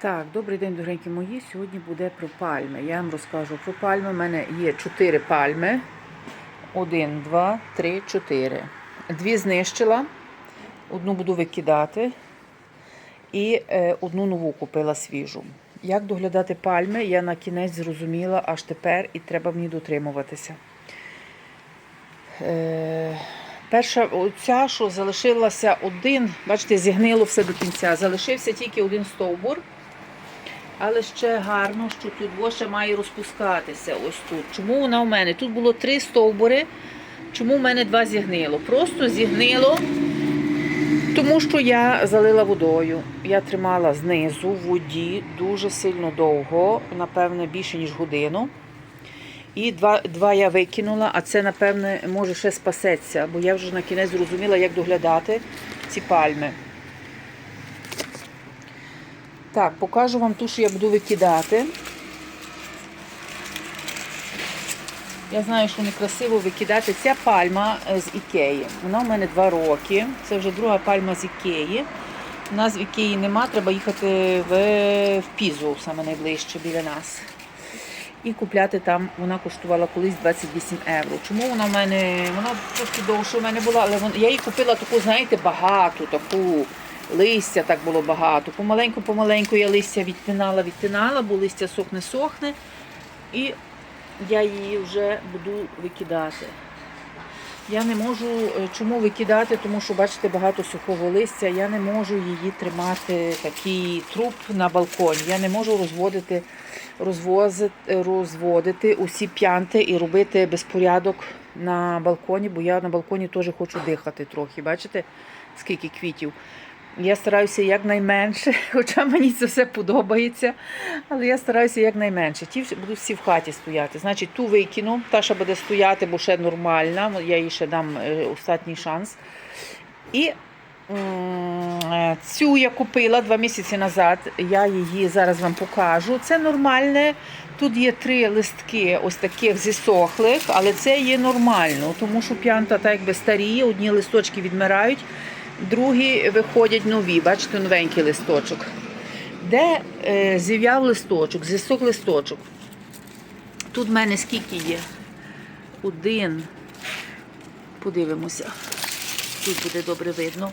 Так, добрий день, дорогенькі мої. Сьогодні буде про пальми. Я вам розкажу про пальми. У мене є чотири пальми. Один, два, три, чотири. Дві знищила, одну буду викидати. І е, одну нову купила свіжу. Як доглядати пальми, я на кінець зрозуміла аж тепер і треба мені дотримуватися. Е, перша оця, що залишилася один, бачите, зігнило все до кінця. Залишився тільки один стовбур. Але ще гарно, що тут во має розпускатися. Ось тут. Чому вона у мене? Тут було три стовбури. Чому в мене два зігнило? Просто зігнило, тому що я залила водою. Я тримала знизу в воді дуже сильно довго, напевне, більше, ніж годину. І два, два я викинула, а це, напевне, може ще спасеться, бо я вже на кінець зрозуміла, як доглядати ці пальми. Так, покажу вам ту, що я буду викидати. Я знаю, що некрасиво викидати. Ця пальма е, з Ікеї. Вона у мене два роки. Це вже друга пальма з Ікеї. У нас в Ікеї нема, треба їхати в, в Пізу, саме найближче біля нас. І купляти там, вона коштувала колись 28 євро. Чому вона в мене, вона трошки довше в мене була, але я її купила таку, знаєте, багату, таку листя так було багато. Помаленьку-помаленьку я листя відтинала, відтинала, бо листя сохне-сохне. І я її вже буду викидати. Я не можу, е, чому викидати, тому що, бачите, багато сухого листя. Я не можу її тримати такий труп на балконі. Я не можу розводити, розвозити, розводити усі п'янти і робити безпорядок на балконі, бо я на балконі теж хочу дихати трохи. Бачите, скільки квітів. Я стараюся якнайменше, хоча мені це все подобається, але я стараюся якнайменше. Ті будуть всі в хаті стояти. Значить, ту викину, та ще буде стояти, бо ще нормальна, я їй ще дам е, остатній шанс. І е, цю я купила два місяці назад, я її зараз вам покажу. Це нормальне. Тут є три листки ось таких зісохлих, але це є нормально, тому що п'янта так якби старіє, одні листочки відмирають, другі виходять нові, бачите, новенький листочок. Де е, зів'яв листочок, зісох листочок. Тут в мене скільки є? Один. Подивимося. Тут буде добре видно.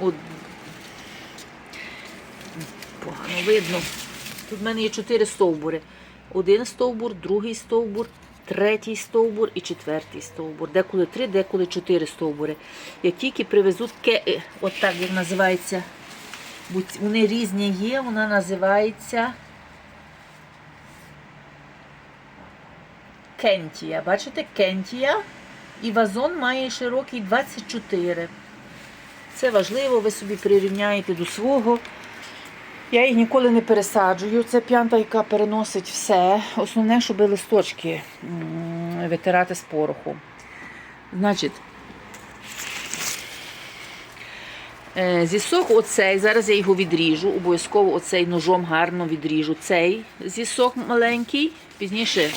Од... Погано видно. Тут в мене є чотири стовбури. Один стовбур, другий стовбур, третій стовбур і четвертий стовбур. Деколи три, деколи чотири стовбури. Як тільки привезуть ке... е, от так як називається, вони різні є, вона називається Кентія. Бачите, Кентія. І вазон має широкий 24. Це важливо, ви собі прирівняєте до свого. Я їх ніколи не пересаджую. Це п'янта, яка переносить все. Основне, щоб листочки витирати з пороху. Значить, е, зісок оцей, зараз я його відріжу, обов'язково оцей ножом гарно відріжу. Цей зісок маленький, пізніше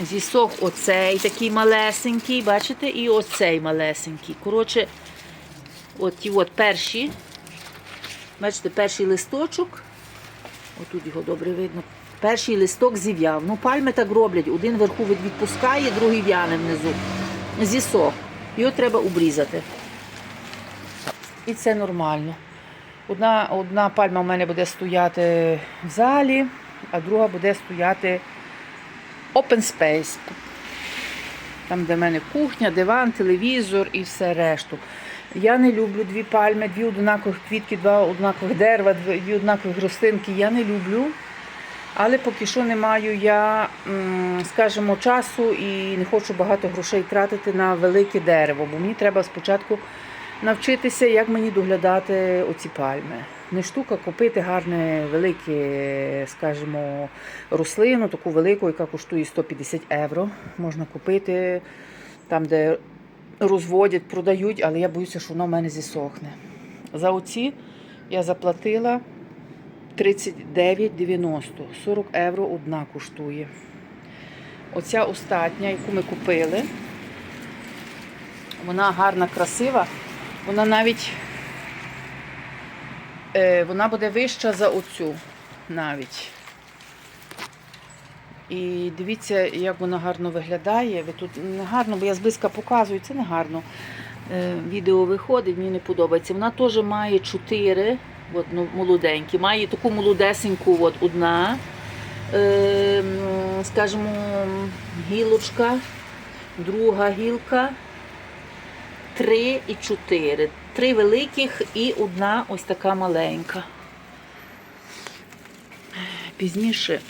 зісок оцей такий малесенький, бачите, і оцей малесенький. Коротше, от ті от перші. Бачите, перший листочок, отут його добре видно. Перший листок зів'яв. Ну, пальми так роблять. Один вверху від- відпускає, другий в'яне внизу. Зісох. Його треба обрізати. І це нормально. Одна, одна пальма в мене буде стояти в залі, а друга буде стояти open space. Там, де в мене кухня, диван, телевізор і все решту. Я не люблю дві пальми, дві однакових квітки, два однакових дерева, дві однакових рослинки. Я не люблю. Але поки що не маю я, скажімо, часу і не хочу багато грошей тратити на велике дерево, бо мені треба спочатку навчитися, як мені доглядати оці пальми. Не штука купити гарне, велике, скажімо, рослину, таку велику, яка коштує 150 євро. Можна купити там, де розводять, продають, але я боюся, що воно в мене зісохне. За оці я заплатила 39,90. 40 євро одна коштує. Оця остання, яку ми купили, вона гарна, красива. Вона навіть е, вона буде вища за оцю навіть. І дивіться, як вона гарно виглядає. Ви тут не гарно, бо я зблизька показую, це не гарно. Е, відео виходить, мені не подобається. Вона теж має чотири, от, ну, молоденькі, має таку молодесеньку от, одна, е, скажімо, гілочка, друга гілка, три і чотири. Три великих і одна ось така маленька. Пізніше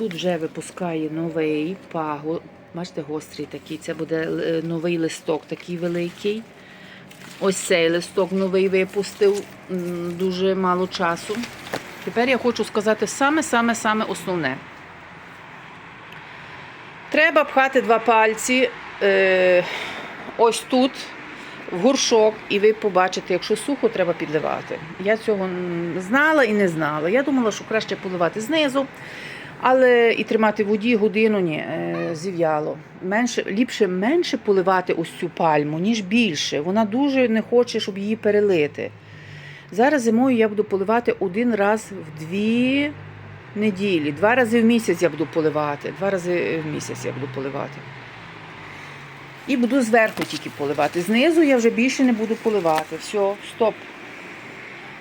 тут вже випускає новий паго. Бачите, гострий такий. Це буде е, новий листок, такий великий. Ось цей листок новий випустив дуже мало часу. Тепер я хочу сказати саме-саме-саме основне. Треба пхати два пальці е, ось тут, в горшок, і ви побачите, якщо сухо, треба підливати. Я цього знала і не знала. Я думала, що краще поливати знизу, але і тримати воді годину ні, е, зів'яло. Менше, ліпше менше поливати ось цю пальму, ніж більше. Вона дуже не хоче, щоб її перелити. Зараз зимою я буду поливати один раз в дві неділі. Два рази в місяць я буду поливати. Два рази в місяць я буду поливати. І буду зверху тільки поливати. Знизу я вже більше не буду поливати. Все, стоп.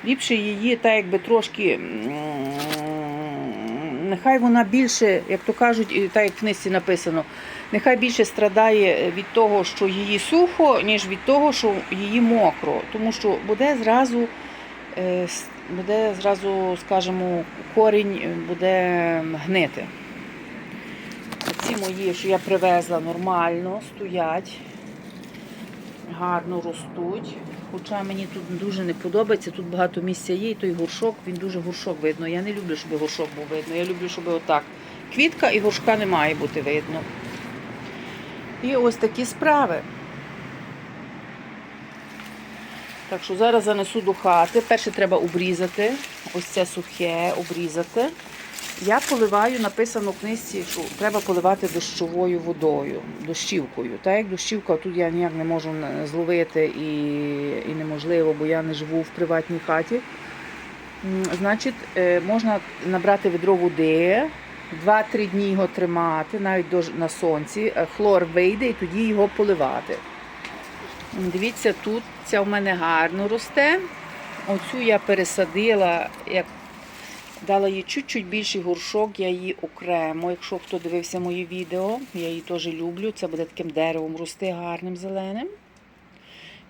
Ліпше її, так якби трошки. Нехай вона більше, як то кажуть, так як в книжці написано, нехай більше страдає від того, що її сухо, ніж від того, що її мокро. Тому що буде зразу, е, буде зразу, скажімо, корінь буде гнити. Ці мої, що я привезла нормально, стоять, гарно ростуть. Хоча мені тут дуже не подобається, тут багато місця є, і той горшок, він дуже горшок видно. Я не люблю, щоб горшок був видно. Я люблю, щоб отак. Квітка і горшка не має бути видно. І ось такі справи. Так що зараз занесу до хати. Перше треба обрізати. Ось це сухе обрізати. Я поливаю, написано в книжці, що треба поливати дощовою водою, дощівкою. Так як дощівка, тут я ніяк не можу зловити і, і неможливо, бо я не живу в приватній хаті. Значить, е, можна набрати відро води, 2-3 дні його тримати, навіть на сонці. Е, Хлор вийде і тоді його поливати. Дивіться, тут ця в мене гарно росте. Оцю я пересадила, як Дала їй чуть-чуть більший горшок, я її окремо. Якщо хто дивився мої відео, я її теж люблю. Це буде таким деревом рости гарним зеленим.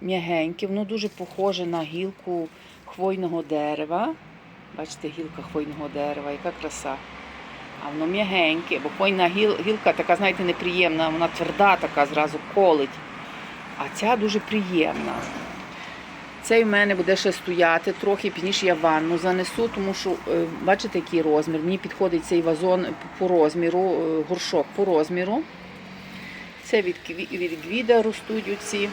М'ягеньке, воно дуже похоже на гілку хвойного дерева. Бачите, гілка хвойного дерева, яка краса. А воно м'ягеньке, бо хвойна гіл, гілка така, знаєте, неприємна, вона тверда, така зразу колить. А ця дуже приємна. Цей в мене буде ще стояти трохи, пізніше я ванну занесу, тому що е, бачите, який розмір. Мені підходить цей вазон по розміру, е, горшок по розміру. Це від, від гвіда ростуть оці.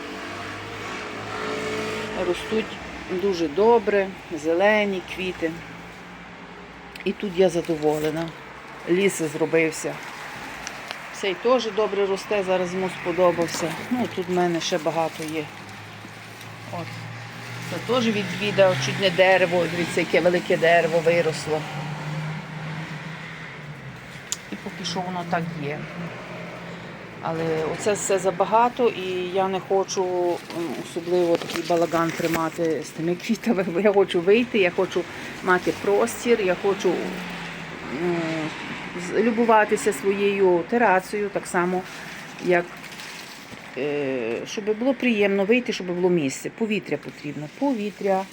Ростуть дуже добре, зелені квіти. І тут я задоволена. Ліс зробився. Цей теж добре росте, зараз йому сподобався. Ну, тут в мене ще багато є. От. Це теж від віда, чуть не дерево, дивіться, яке велике дерево виросло. І поки що воно так є. Але оце все забагато і я не хочу особливо такий балаган тримати з тими квітами, я хочу вийти, я хочу мати простір, я хочу любуватися своєю терасою, так само, як е, щоб було приємно вийти, щоб було місце. Повітря потрібно. Повітря,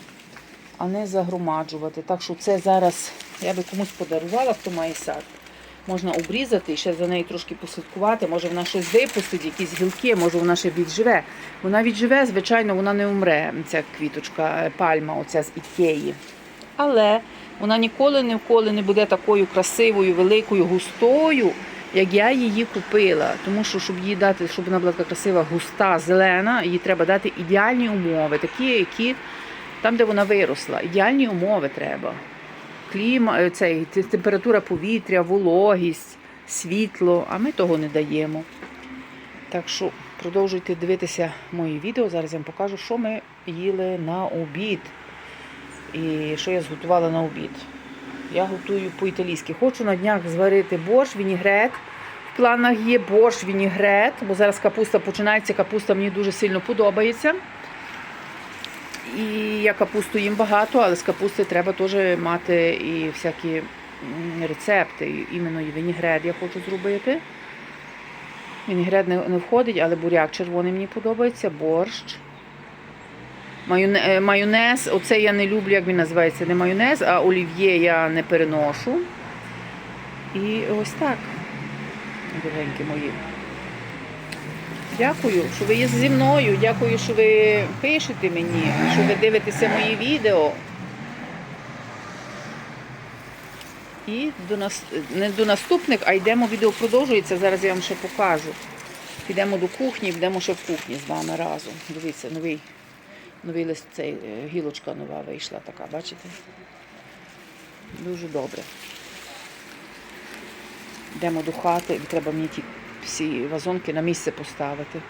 а не загромаджувати. Так що це зараз я би комусь подарувала, хто має сад. Можна обрізати і ще за нею трошки послідкувати. Може вона щось випустить, якісь гілки, може вона ще відживе. Вона відживе, звичайно, вона не умре, ця квіточка, е, пальма, оця з ікеї. Але вона ніколи ніколи не буде такою красивою, великою, густою, як я її купила. Тому що, щоб їй дати, щоб вона була така красива, густа, зелена, їй треба дати ідеальні умови, такі, які там, де вона виросла. Ідеальні умови треба. Кліма, е, цей, температура повітря, вологість, світло, а ми того не даємо. Так що продовжуйте дивитися мої відео. Зараз я вам покажу, що ми їли на обід. І що я зготувала на обід? Я готую по-італійськи. Хочу на днях зварити борщ, вінігрет. В планах є борщ, вінігрет, бо зараз капуста починається. Капуста мені дуже сильно подобається. І я капусту їм багато, але з капусти треба теж мати і всякі рецепти. І Іменно і вінігрет я хочу зробити. Вінігрет не, входить, але буряк червоний мені подобається, борщ. Е, майонез, оце я не люблю, як він називається, не майонез, а олів'є я не переношу. І ось так, дорогенькі мої. Дякую, що ви є зі мною. Дякую, що ви пишете мені, що ви дивитеся мої відео. І до нас не до наступних, а йдемо, відео продовжується. Зараз я вам ще покажу. Підемо до кухні, йдемо ще в кухні з вами разом. Дивіться, новий, новий лист, цей, е, гілочка нова вийшла така, бачите? Дуже добре. Йдемо до хати, треба мені ті всі вазонки на місце поставити.